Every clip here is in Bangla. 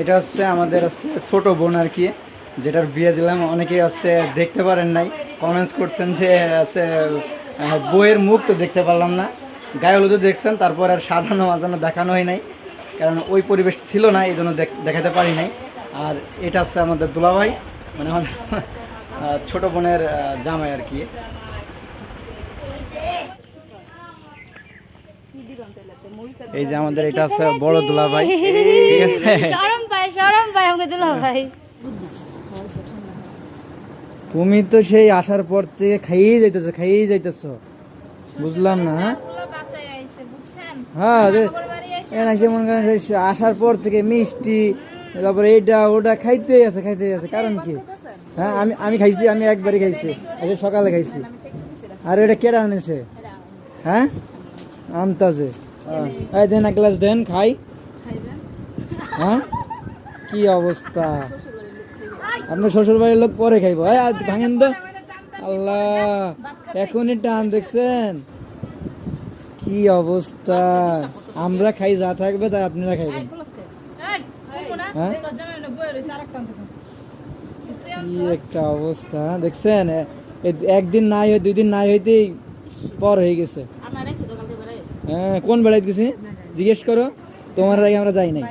এটা হচ্ছে আমাদের হচ্ছে ছোটো বোন আর কি, যেটার বিয়ে দিলাম। অনেকে হচ্ছে দেখতে পারেন নাই কমেন্টস করছেন যে আছে বইয়ের মুখ তো দেখতে পারলাম না। গায়ে হলুদও দেখছেন, তারপর আর সাজানো মাজানো দেখানো হয় নাই, কারণ ওই পরিবেশ ছিল না, এই জন্য দেখ- দেখাতে পারি নাই। আর এটা হচ্ছে আমাদের দুলাভাই মানে আমাদের ছোটো বোনের জামাই আর কি। এই যে আমাদের এটা আছে বড় দুলাভাই। ঠিক আছে? শরম পায় শরম পায় আমাকে দুলা ভাই তুমি তো সেই আসার পর থেকে খাইয়েই যাইতেছো খাইয়েই যাইতেছো। বুঝলাম না হ্যাঁ? হ্যাঁ সে মনে করেন আসার পর থেকে মিষ্টি তারপরে এইটা ওটা খাইতেই আছে খাইতেই আছে। কারণ কি? হ্যাঁ আমি আমি খাইছি আমি একবারই খাইছি। আজকে সকালে খাইছি। আর এটা কেডা আনেছে হ্যাঁ? আমতাজে হ্যাঁ। এই দেন এক গ্লাস দেন খাই। হ্যাঁ? কি অবস্থা? আপনার শ্বশুর বাড়ির লোক পরে খাইবো। আজ ভাঙেন তো। আল্লাহ এখনই টান দেখছেন? কি অবস্থা? আমরা খাই যা থাকবে তাই আপনারা খাইবেন। হ্যাঁ? কি একটা অবস্থা দেখছেন? একদিন নাই হয় দুই দিন নাই হইতেই পর হয়ে গেছে। হ্যাঁ কোন বেড়াইতে গেছি? জিজ্ঞেস করো তোমার আগে আমরা যাই নাই।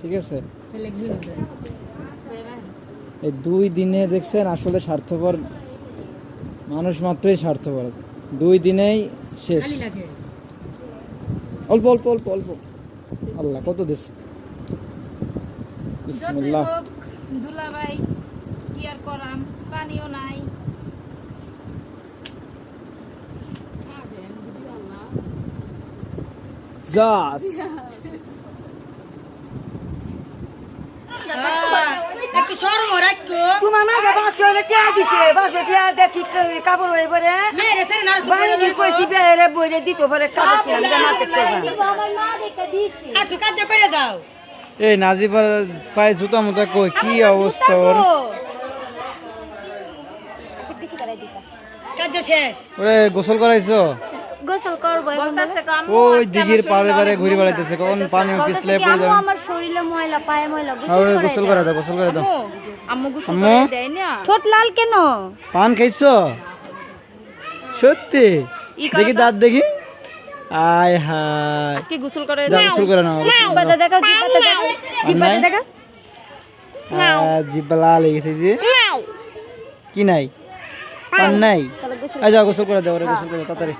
ঠিক আছে। এই দুই দিনে দেখছেন আসলে স্বার্থপর মানুষ মাত্রই স্বার্থপর। দুই দিনেই শেষ। অল্প অল্প অল্প অল্প। আল্লাহ কত দিচ্ছে বিসমিল্লাহ। দুলাভাই কি আর করাম? পানিও নাই। জাস একটু শরম রাখো। তোমার মাকে বাসো টিয়া দিছে বাসো টিয়া দেখি ক- কাপড় হয়ে পরে মেরে সেরে না বাঙালি কইছি বেড়ে বইরে দিতে পারে কাপড় কিনা জামাতে করবা। একটু কাজ করে দাও। এই নাজিবার পায়ে জুতা মুতা কই কি অবস্থা ওর? কাজ শেষ। ওরে গোসল করাইছো? গোসল করব বলতেছে ওই দিঘির পারে পারে ঘুরে বেড়াইতেছে কোন পানি পিছলে পড়ে যাবে আমার শরীরে ময়লা পায়ে ময়লা গোসল করে দাও গোসল করে দাও। আম্মু গোসল আম্মু। দেয় না। ঠোঁট লাল কেন? পান খাইছো? সত্যি? দেখি দাঁত দেখি। আয় হায়। আজকে গোসল করে যা গোসল করে নাও। জিব্বাটা দেখাও জিব্বাটা দেখাও। জিব্বাটা জিব্বা লাল হয়ে গেছে যে। কি নাই? পান নাই? আয় যাও গোসল করে দাও ওরে গোসল করে দাও তাড়াতাড়ি।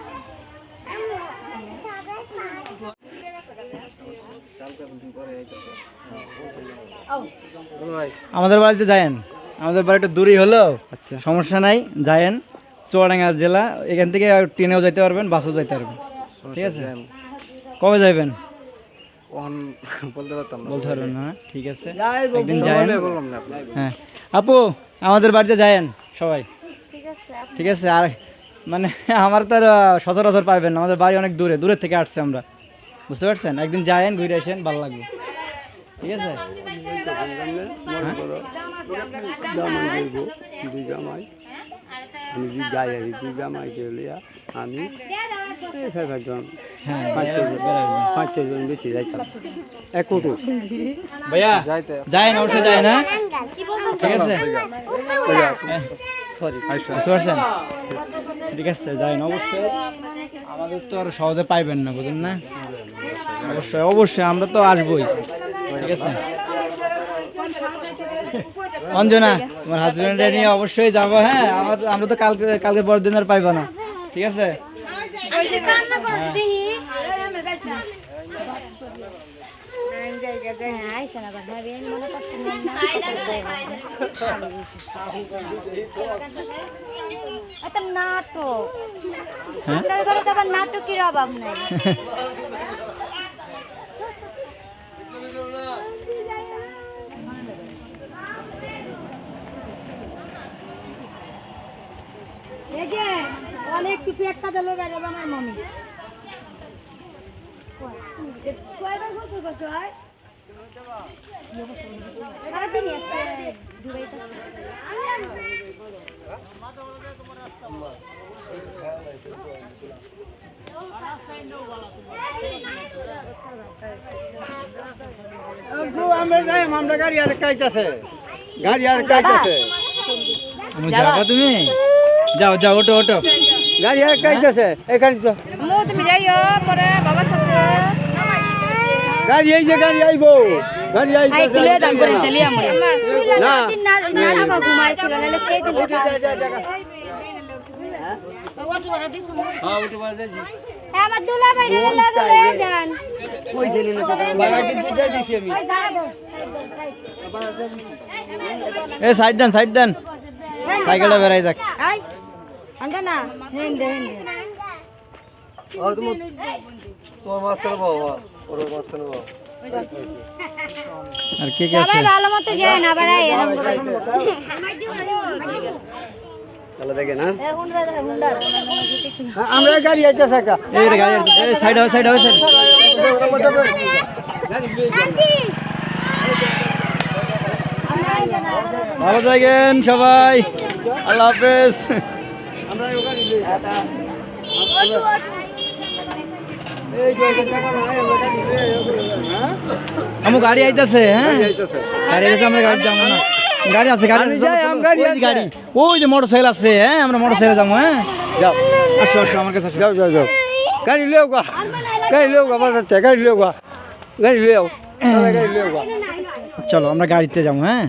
আমাদের বাড়িতে যায়েন। আমাদের বাড়ি একটু দূরই হলো। সমস্যা নাই যায়েন। চুয়াডাঙ্গা জেলা এখান থেকে ট্রেনেও যাইতে পারবেন বাসও যাইতে পারবেন। ঠিক আছে? কবে যাইবেন? বলতে পারতাম বলতে পারবেন না ঠিক আছে। একদিন যায়েন। হ্যাঁ। আপু আমাদের বাড়িতে যায়েন সবাই। ঠিক আছে আর মানে আমার তো আর সচরাচর পাইবেন আমাদের বাড়ি অনেক দূরে দূরের থেকে আসছে আমরা। বুঝতে পারছেন? একদিন যায়েন ঘুরে আসেন ভালো লাগবে। ঠিক আছে? মনে করো জামাই বলব দুই জামাই আমি যে গাই আছি দুই জামাই লিয়া আমি এই ছয় হ্যাঁ পাঁচ ছজন বেশি যাইতাম। এক কোটো ভাইয়া যায়েন অবশ্যই হ্যাঁ ঠিক আছে? সরি বুঝতে পারছেন? ঠিক আছে যাইন অবশ্যই। আমাদের তো আর সহজে পাইবেন না বুঝলেন না? অবশ্যই অবশ্যই আমরা তো আসবোই। ঠিক আছে অঞ্জনা তোমার হাজবেন্ডে নিয়ে অবশ্যই যাব হ্যাঁ আমার আমরা তো কালকে কালকে পরের দিন আর পাইবো না ঠিক আছে নাটক হ্যাঁ নাটকের অভাব নাই অনেক কিছু একটা দিল বেড়াবে আমার মমি। কয়বার গোসল করছ হয় আমরা যাই আমরা গাড়ি আর কাইতাছে। গাড়ি আর কাইতাছে। তুমি যাবা তুমি? যাও যাও ওটো ওটো গাড়ি আর কাইতাছে এখানে তো মু তুমি যাইও পরে বাবার সাথে। গাড়ি এই যে গাড়ি আইবো। গাড়ি আইতাছে না। হ্যাঁ উঠে পারে দিছি আমার দুলা ভাই লয়ে যান। পয়সা নিলে তো বাবা কিন্তু দিয়ে দিছি আমি। এ সাইড দেন সাইড দেন। সাইকেলটা বেড়াই যাক। আই। হেন্দে আর তোমার ওর কে কে আছে? সবাই ভালো মতো যায় না বাড়াই এরকম করে দেখে না আমরা গাড়ি আইতাছে একা। এই রে গাড়ি আসছে এই সাইড হবে সাইড হবে সাইড। ভালো থাকেন সবাই। আল্লাহ হাফেজ। আমার গাড়ি আইতাছে হ্যাঁ? গাড়ি আইতাছে। আমরা গাড়ি যাব না। গাড়ি আছে গাড়ি আছে গাড়ি ওই যে আছে। গাড়ি ওই যে মোটর সাইকেল আছে হ্যাঁ? আমরা মোটর সাইকেল যাব হ্যাঁ? যাও। আসো আসো আমার কাছে যাও যাও যাও। গাড়ি লেও গা। গাড়ি লেও গা বাজাচ্ছে গাড়ি লেও গা। গাড়ি লেও গাড়ি লেও গা। চলো আমরা গাড়িতে যাব হ্যাঁ?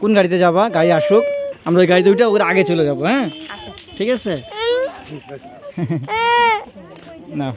কোন গাড়িতে যাবা? গাড়ি আসুক। আমরা ওই গাড়িতে উঠে ওর আগে চলে যাব হ্যাঁ? ঠিক আছে? না